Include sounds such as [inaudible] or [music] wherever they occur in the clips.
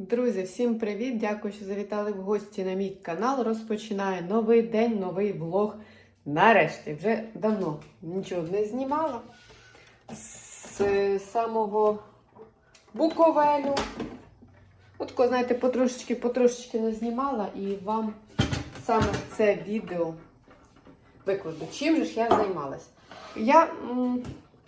Друзі, всім привіт! Дякую, що завітали в гості на мій канал. Розпочинаю новий день, новий влог. Нарешті, вже давно нічого не знімала. З е, самого Буковелю. От, знаєте, потрошечки, потрошечки не знімала і вам саме це відео викладу. Чим же ж я займалась? Я м,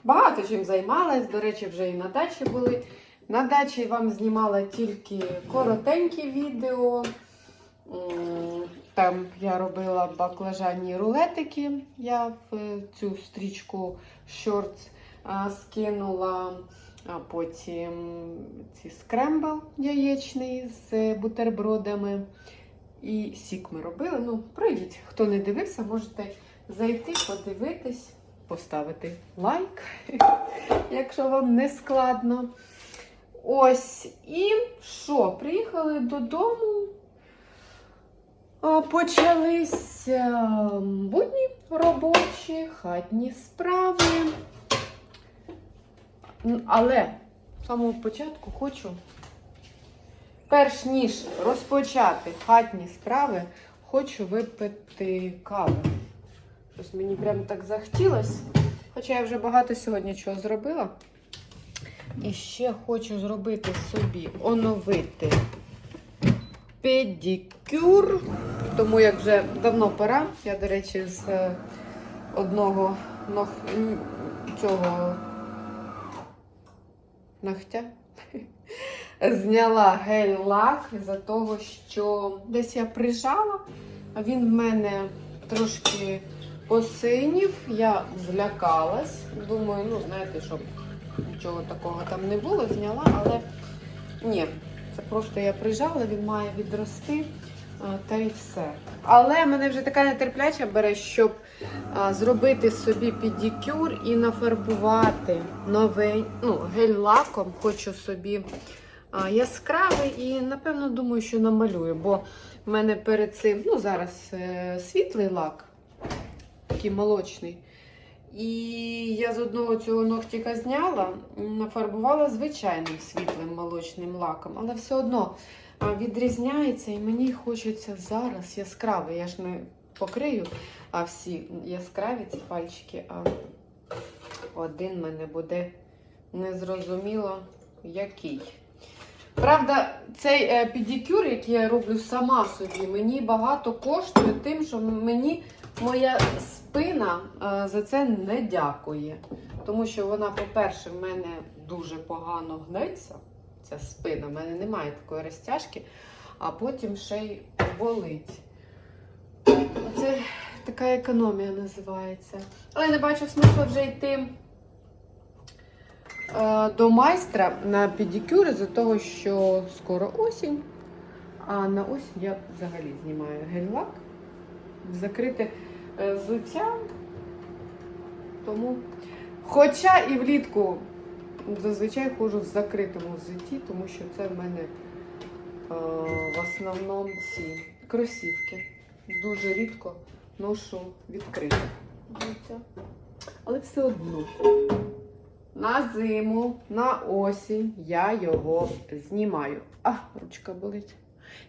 багато чим займалась, до речі, вже і на дачі були. На дачі вам знімала тільки коротенькі відео. Там я робила баклажанні рулетики. Я в е, цю стрічку а, скинула. А потім ці скрембл яєчний з бутербродами. І сік ми робили. Ну, пройдіть, хто не дивився, можете зайти, подивитись, поставити лайк, [laughs] якщо вам не складно. Ось, і що? Приїхали додому. Почалися будні робочі, хатні справи. Але з самого початку хочу, перш ніж розпочати хатні справи, хочу випити каву. Щось мені прям так захотілося. Хоча я вже багато сьогодні чого зробила. І ще хочу зробити собі оновити педикюр, тому як вже давно пора. Я, до речі, з е, одного ног... цього ногтя [laughs] зняла гель-лак із-за того, що десь я прижала, а він в мене трошки посинів. Я злякалась. Думаю, ну, знаєте, щоб нічого такого там не було, зняла, але ні, це просто я прижала, він має відрости. Та й все. Але мене вже така нетерпляча бере, щоб а, зробити собі педикюр і нафарбувати новий ну, гель-лаком. Хочу собі а, яскравий і, напевно, думаю, що намалюю, бо в мене перед цим, ну, зараз е, світлий лак, такий молочний. І я з одного цього ногтика зняла, нафарбувала звичайним світлим молочним лаком, але все одно відрізняється і мені хочеться зараз яскравий. Я ж не покрию а всі яскраві ці пальчики, а один мене буде незрозуміло який. Правда, цей е, педикюр, який я роблю сама собі, мені багато коштує тим, що мені моя спина е, за це не дякує. Тому що вона, по-перше, в мене дуже погано гнеться. Ця спина, в мене немає такої розтяжки, а потім ще й болить. Це така економія називається. Але не бачу смисла вже йти до майстра на педикюр з-за того, що скоро осінь. А на осінь я взагалі знімаю гель-лак. Закрите е, взуття. Тому. Хоча і влітку зазвичай ходжу в закритому взутті, тому що це в мене е, в основному ці кросівки. Дуже рідко ношу відкрите. Але все одно. На зиму, на осінь я його знімаю. А, ручка болить.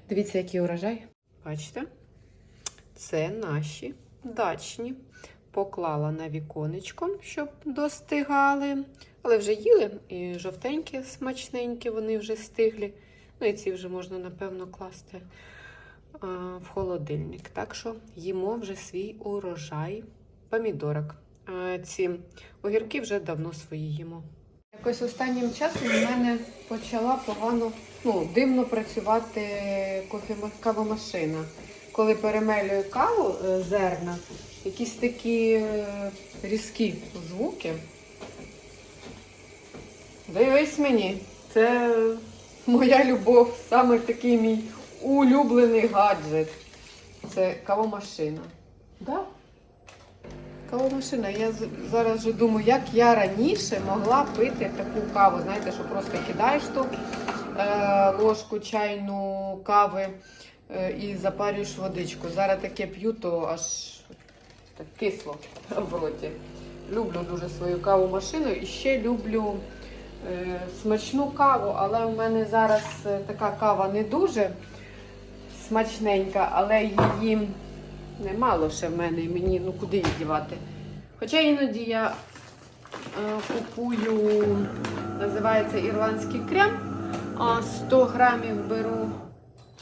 Дивіться, який урожай. Бачите? Це наші дачні. Поклала на віконечко, щоб достигали. Але вже їли і жовтенькі, смачненькі, вони вже стиглі. Ну і ці вже можна, напевно, класти в холодильник. Так що їмо вже свій урожай помідорок. А, ці огірки вже давно свої їмо. Якось останнім часом у мене почала погано, ну, дивно працювати кавомашина. Коли перемелюю каву е, зерна, якісь такі е, різкі звуки. Дивись мені, це моя любов, саме такий мій улюблений гаджет. Це кавомашина. Да? Кавомашина. Я зараз вже думаю, як я раніше могла пити таку каву. Знаєте, що просто кидаєш ту е, ложку чайну кави е, і запарюєш водичку. Зараз таке п'ю, то аж так кисло [laughs] в роті. Люблю дуже свою каву машину і ще люблю е, смачну каву, але у мене зараз е, така кава не дуже смачненька, але її немало ще в мене, і мені ну куди її дівати. Хоча іноді я е, купую, називається ірландський крем, а 100 грамів беру,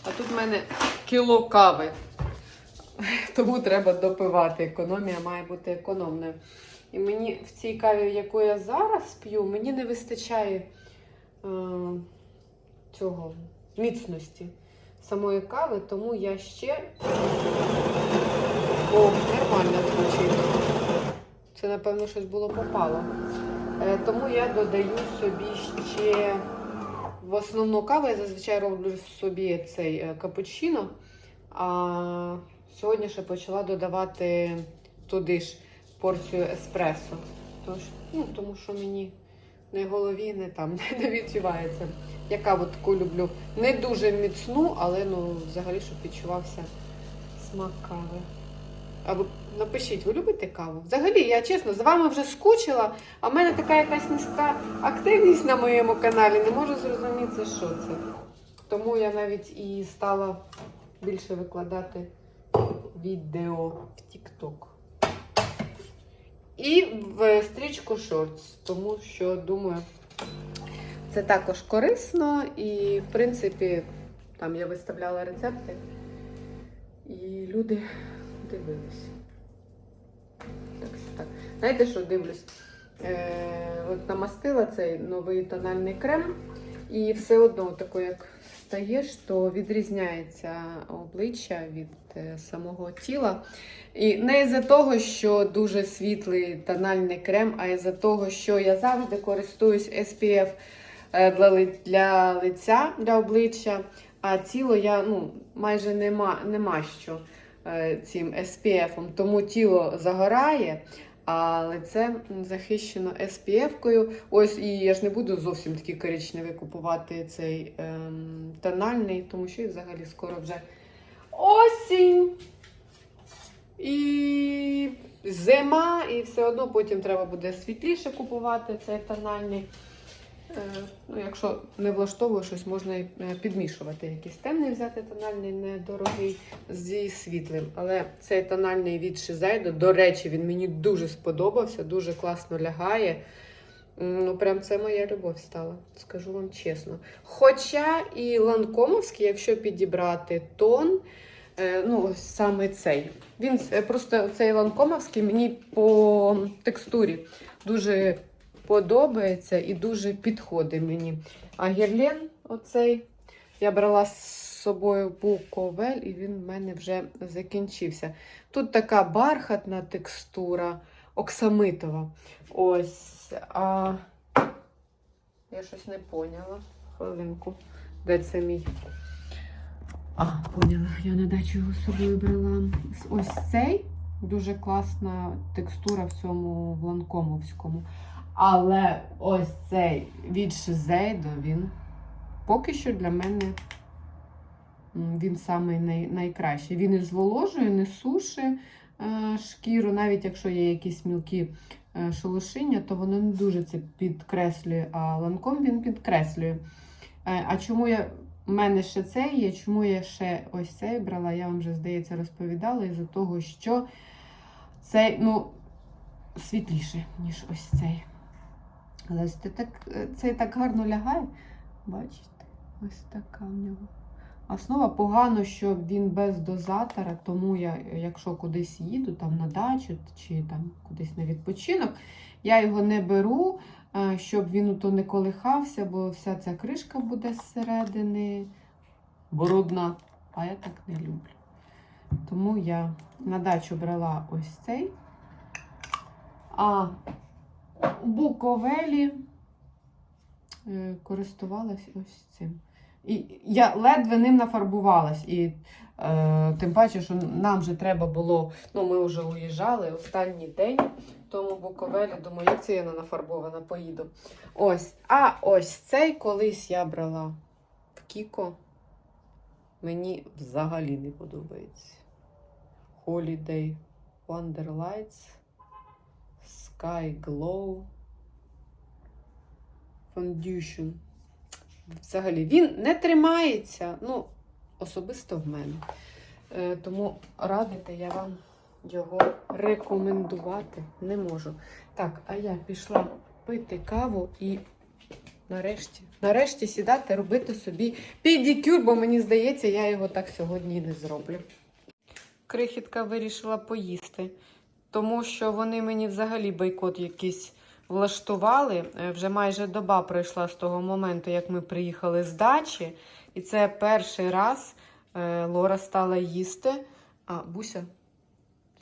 а тут в мене кіло кави. [laughs] Тому треба допивати. Економія має бути економною. І мені в цій каві, яку я зараз п'ю, мені не вистачає е, цього міцності самої кави, тому я ще. О, нормально звучить. Це, напевно, щось було попало. Е, тому я додаю собі ще в основну каву, я зазвичай роблю собі цей е, капучино. А сьогодні ще почала додавати туди ж порцію еспресо. Тож, ну, тому що мені не голові, не там [laughs] не відчувається. Я каву таку люблю. Не дуже міцну, але ну, взагалі, щоб відчувався смак кави. А ви напишіть, ви любите каву? Взагалі, я чесно, з вами вже скучила, а в мене така якась низька активність на моєму каналі. Не можу зрозуміти, що це. Тому я навіть і стала більше викладати відео в TikTok. І в стрічку Shorts, тому що думаю, це також корисно і, в принципі, там я виставляла рецепти, і люди дивились. Так що так. Знаєте, що дивлюсь? Е, от намастила цей новий тональний крем, і все одно, тако, як стаєш, то відрізняється обличчя від е, самого тіла. І не із-за того, що дуже світлий тональний крем, а із-за того, що я завжди користуюсь SPF е, для, для лиця, для обличчя, а тіло я ну, майже нема, нема що е, цим SPF, тому тіло загорає. А лице захищено SPF-кою. Ось і я ж не буду зовсім такий коричневий купувати цей ем, тональний, тому що і взагалі скоро вже осінь. І зима, і все одно потім треба буде світліше купувати цей тональний. Е, Ну, якщо не влаштовує щось, можна і е, підмішувати. Якийсь темний взяти тональний, недорогий зі світлим. Але цей тональний від Shiseido, до речі, він мені дуже сподобався, дуже класно лягає. Ну, прям це моя любов стала, скажу вам чесно. Хоча і ланкомовський, якщо підібрати тон, е, ну, саме цей. Він просто цей ланкомовський мені по текстурі дуже подобається і дуже підходить мені. А герлен, оцей, я брала з собою буковель, і він в мене вже закінчився. Тут така бархатна текстура, оксамитова. Ось. А я щось не поняла. Хвилинку. Де це мій? А, поняла. Я на дачу його собою брала. Ось цей. Дуже класна текстура в цьому в ланкомовському. Але ось цей від Шизейдо, він поки що для мене він самий най, найкращий. Він і зволожує, не сушить е, шкіру, навіть якщо є якісь мілкі е, шелушиння, то воно не дуже це підкреслює, а ланком він підкреслює. Е, а чому я. У мене ще цей є, чому я ще ось цей брала, я вам вже, здається, розповідала, із-за того, що цей, ну, світліше, ніж ось цей. Але це так, цей так гарно лягає. Бачите, ось така в нього. Основа погано, що він без дозатора, тому я, якщо кудись їду, там на дачу чи там кудись на відпочинок, я його не беру, е, щоб він то не колихався, бо вся ця кришка буде зсередини брудна. А я так не люблю. Тому я на дачу брала ось цей. А Буковелі е, користувалась ось цим. І я ледве ним нафарбувалась. І е, тим паче, що нам же треба було, ну ми вже уїжджали останній день, тому Буковелі, думаю, як це я не нафарбована, поїду. Ось. А ось цей колись я брала в Кіко. Мені взагалі не подобається. Holiday Wonderlights. Sky Glow. Foundation. Взагалі, він не тримається, ну, особисто в мене. Е, тому радити я вам його рекомендувати не можу. Так, а я пішла пити каву і нарешті, нарешті сідати, робити собі підікюр, бо мені здається, я його так сьогодні не зроблю. Крихітка вирішила поїсти, тому що вони мені взагалі бойкот якийсь влаштували. Е, Вже майже доба пройшла з того моменту, як ми приїхали з дачі. І це перший раз е, Лора стала їсти. А Буся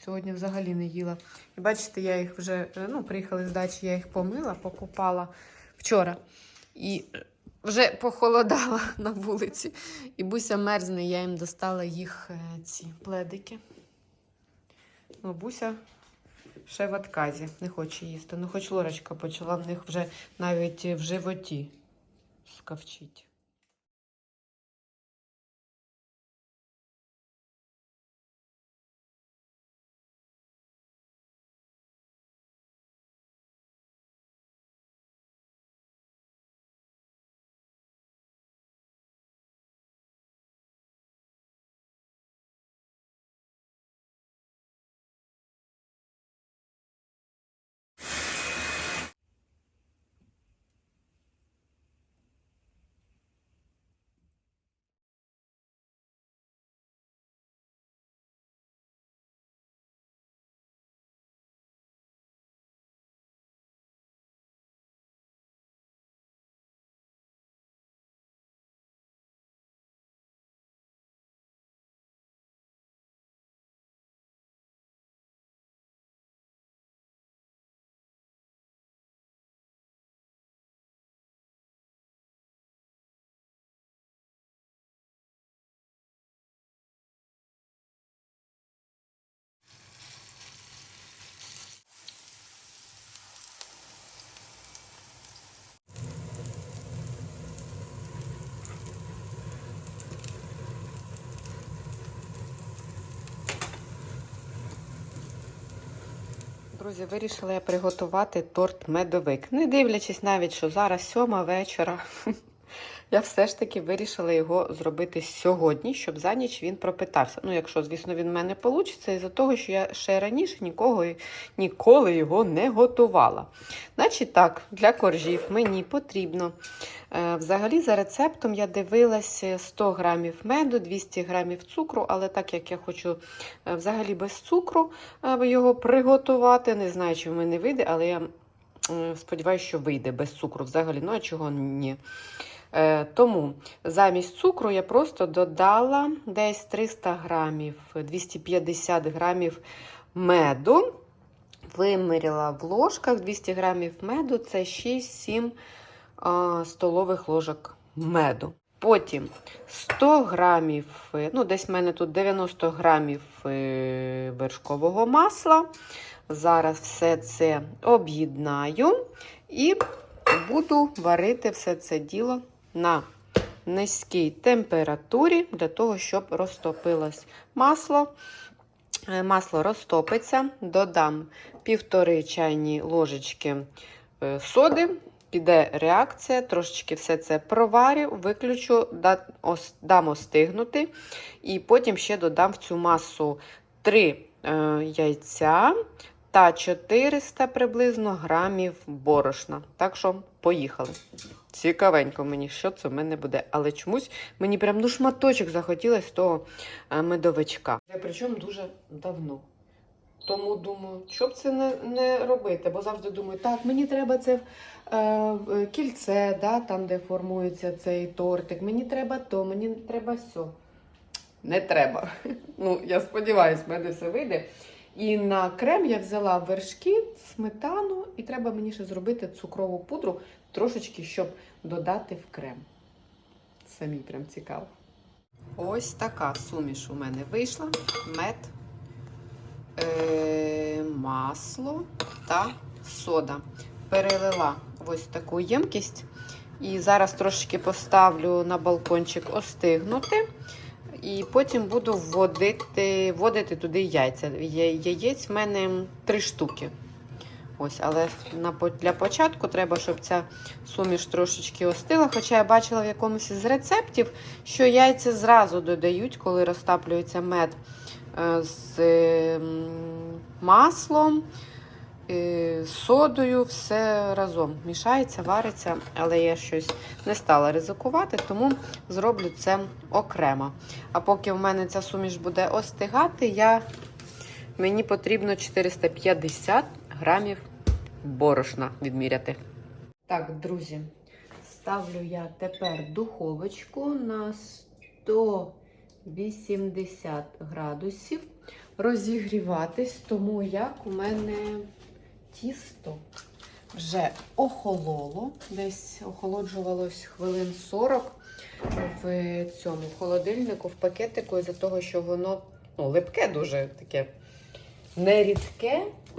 сьогодні взагалі не їла. І бачите, я їх вже е, ну, приїхали з дачі, я їх помила, покупала вчора. І вже похолодала [laughs] на вулиці. І Буся мерзне, я їм достала їх ці пледики. Ну, Буся ще в отказі, не хоче їсти. Ну, хоч Лорочка почала в них вже навіть в животі скавчить. Друзі, вирішила я приготувати торт медовик. Не дивлячись навіть, що зараз сьома вечора. [laughs] Я все ж таки вирішила його зробити сьогодні, щоб за ніч він пропитався. Ну, якщо, звісно, він в мене вийде, із-за того, що я ще раніше нікого, ніколи його не готувала. Значить так, для коржів мені потрібно. е, Взагалі, за рецептом я дивилася 100 грамів меду, 200 грамів цукру, але так як я хочу е, взагалі без цукру е, його приготувати, не знаю, чи в мене вийде, але я е, сподіваюся, що вийде без цукру взагалі. Ну, а чого ні. Е, Тому замість цукру я просто додала десь 300 грамів, 250 грамів меду. Виміряла в ложках 200 грамів меду це 6-7 а, столових ложок меду. Потім 100 грамів, ну десь в мене тут 90 грамів е, вершкового масла. Зараз все це об'єднаю і буду варити все це діло на низькій температурі для того, щоб розтопилось масло. Е, Масло розтопиться, додам півтори чайні ложечки е, соди, піде реакція, трошечки все це проварю, виключу, дам остигнути, і потім ще додам в цю масу 3 е, яйця та 400 приблизно грамів борошна. Так що поїхали. Цікавенько мені, що це в мене буде. Але чомусь мені прям ну шматочок захотілося того е, медовичка. Причому дуже давно. Тому думаю, що б це не, не робити, бо завжди думаю, так, мені треба це е, е, кільце, да, там, де формується цей тортик, мені треба то, мені треба все. Не треба. [laughs] Ну, я сподіваюся, в мене все вийде. І на крем я взяла вершки, сметану, і треба мені ще зробити цукрову пудру трошечки, щоб додати в крем. Самі прям цікаво. Ось така суміш у мене вийшла. Мед, е- масло та сода. Перелила ось таку ємкість. І зараз трошечки поставлю на балкончик остигнути. І потім буду вводити, вводити туди яйця. Яєць в мене три штуки. Ось, але для початку треба, щоб ця суміш трошечки остила. Хоча я бачила в якомусь із рецептів, що яйця зразу додають, коли розтаплюється мед е, з маслом, з содою, все разом мішається, вариться, але я щось не стала ризикувати, тому зроблю це окремо. А поки в мене ця суміш буде остигати, я, мені потрібно 450 грамів борошна відміряти. Так, друзі, ставлю я тепер духовочку на 180 градусів розігріватись, тому як у мене тісто вже охололо, десь охолоджувалось хвилин 40 в цьому холодильнику, в пакетику, із-за того, що воно ну, липке дуже таке не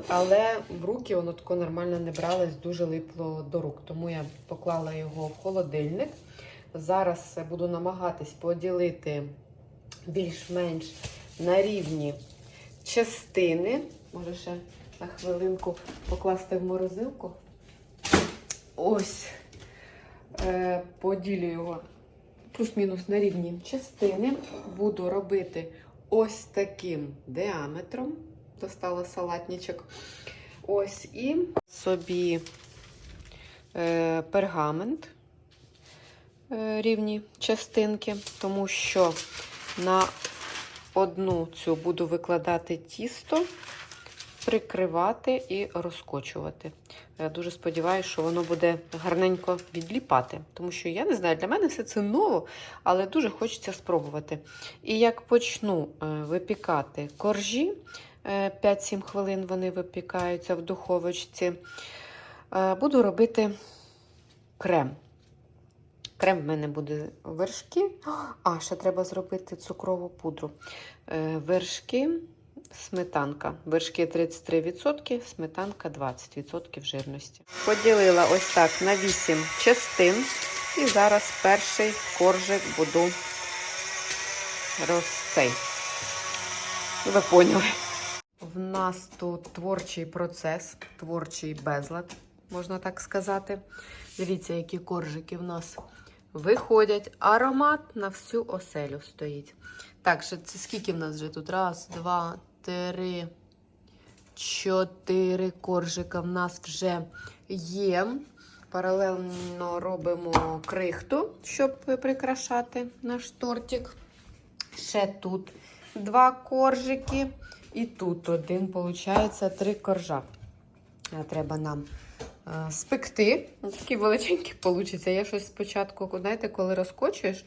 але в руки воно тако нормально не бралось, дуже липло до рук. Тому я поклала його в холодильник. Зараз буду намагатись поділити більш-менш на рівні частини. Може ще на хвилинку покласти в морозилку. Ось. Е, поділю його плюс-мінус на рівні частини. Буду робити ось таким діаметром. Достала салатничок. Ось і собі е, пергамент е, рівні частинки, тому що на одну цю буду викладати тісто, прикривати і розкочувати. Я дуже сподіваюся, що воно буде гарненько відліпати, тому що я не знаю, для мене все це ново, але дуже хочеться спробувати. І як почну е, випікати коржі, е, 5-7 хвилин вони випікаються в духовочці, е, буду робити крем. Крем в мене буде вершки. А, ще треба зробити цукрову пудру. Е, Вершки, сметанка. Вершки 33%, сметанка 20% жирності. Поділила ось так на 8 частин. І зараз перший коржик буду розцей. Ви поняли. В нас тут творчий процес, творчий безлад, можна так сказати. Дивіться, які коржики в нас виходять. Аромат на всю оселю стоїть. Так, це скільки в нас вже тут? Раз, два, три, чотири коржика в нас вже є. Паралельно робимо крихту, щоб прикрашати наш тортик. Ще тут два коржики. І тут один, виходить, три коржа. Треба нам спекти. Такі величенькі получаться. Я щось спочатку, знаєте, коли розкочуєш,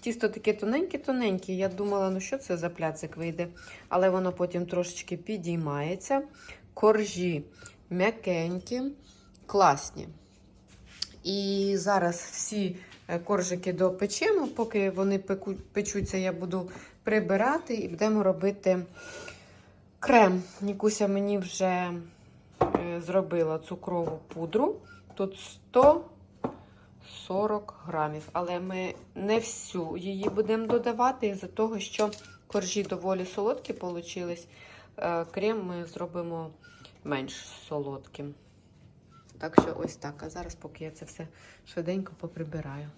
тісто таке тоненьке-тоненьке. Я думала, ну що це за пляцик вийде. Але воно потім трошечки підіймається. Коржі м'якенькі, класні. І зараз всі е, коржики допечемо. Поки вони пеку- печуться, я буду прибирати і будемо робити крем. Нікуся мені вже е, зробила цукрову пудру. Тут 140 грамів. Але ми не всю її будемо додавати, із-за того, що коржі доволі солодкі получились. Е, Крем ми зробимо менш солодким. Так що ось так. А зараз, поки я це все швиденько поприбираю.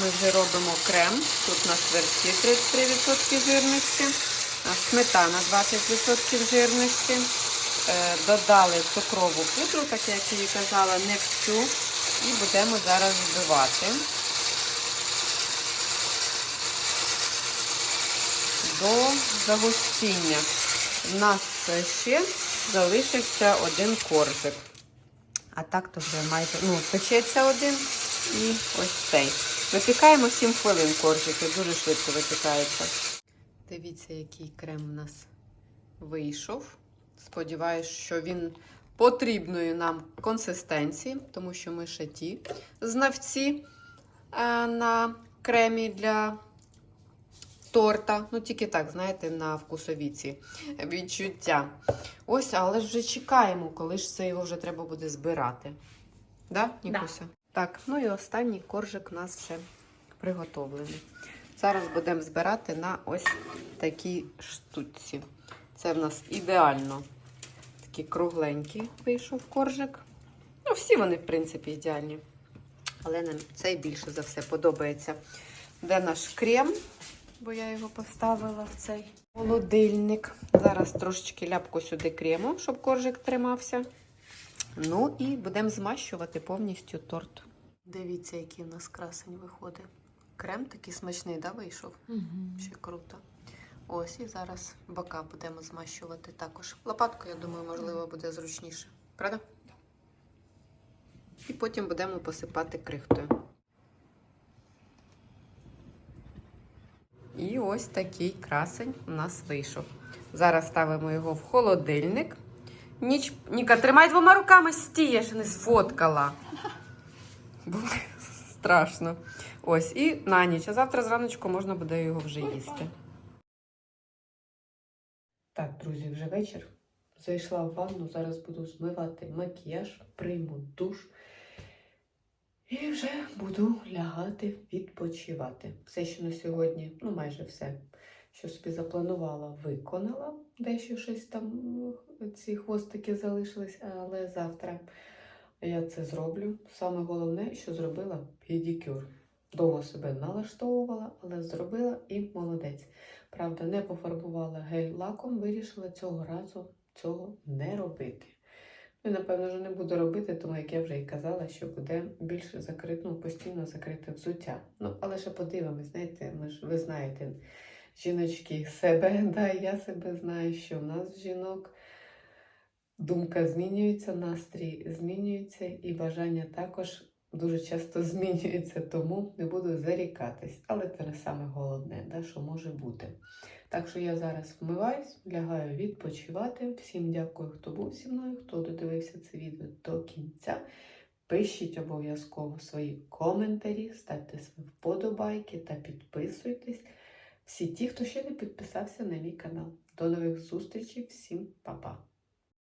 Ми вже робимо крем. Тут у нас вершки 33% жирності, сметана 20% жирності. Е, Додали цукрову пудру, так як я і казала, не всю. І будемо зараз збивати до загустіння. У нас ще залишився один коржик. А так то вже майже ну, печеться один і ось цей. Випікаємо 7 хвилин коржики, дуже швидко випікається. Дивіться, який крем у нас вийшов. Сподіваюсь, що він потрібної нам консистенції, тому що ми ще ті знавці е, на кремі для торта. Ну, тільки так, знаєте, на вкусовіці відчуття. Ось, але ж вже чекаємо, коли ж це його вже треба буде збирати. Да, Нікуся? Так, ну і останній коржик у нас вже приготовлений. Зараз будемо збирати на ось такій штуці. Це в нас ідеально такий кругленький вийшов коржик. Ну, всі вони, в принципі, ідеальні. Але нам цей більше за все подобається. Де наш крем? Бо я його поставила в цей холодильник. Зараз трошечки ляпку сюди крему, щоб коржик тримався. Ну і будемо змащувати повністю торт. Дивіться, який у нас красень виходить. Крем такий смачний, да, вийшов? Ще круто. Ось і зараз бока будемо змащувати також. Лопаткою, я думаю, можливо, буде зручніше. Правда? І потім будемо посипати крихтою. І ось такий красень у нас вийшов. Зараз ставимо його в холодильник. Ніч... Ніка, тримай двома руками стій, я ще не сфоткала. Бо [laughs] страшно. Ось, і на ніч. А завтра зраночку можна буде його вже їсти. Так, друзі, вже вечір. Зайшла в ванну, зараз буду змивати макіяж, прийму душ. І вже буду лягати відпочивати. Все, що на сьогодні, ну майже все, що собі запланувала, виконала. Дещо щось там, ну, ці хвостики залишились, але завтра я це зроблю. Саме головне, що зробила педикюр. Довго себе налаштовувала, але зробила і молодець. Правда, не пофарбувала гель-лаком, вирішила цього разу цього не робити. Ну, напевно, вже не буду робити, тому як я вже і казала, що буде більше закрите, ну, постійно закрите взуття. Ну, але ще подивимось, знаєте, ми ж ви знаєте, жіночки себе, [laughs] да, я себе знаю, що в нас жінок думка змінюється, настрій змінюється, і бажання також дуже часто [laughs] змінюється, тому не буду зарікатись. Але це не саме головне, да, що може бути. Так що я зараз вмиваюсь, лягаю відпочивати. Всім дякую, хто був зі мною, хто додивився це відео до кінця. Пишіть обов'язково свої коментарі, ставте свої вподобайки та підписуйтесь. Всі ті, хто ще не підписався на мій канал. До нових зустрічей, всім па-па!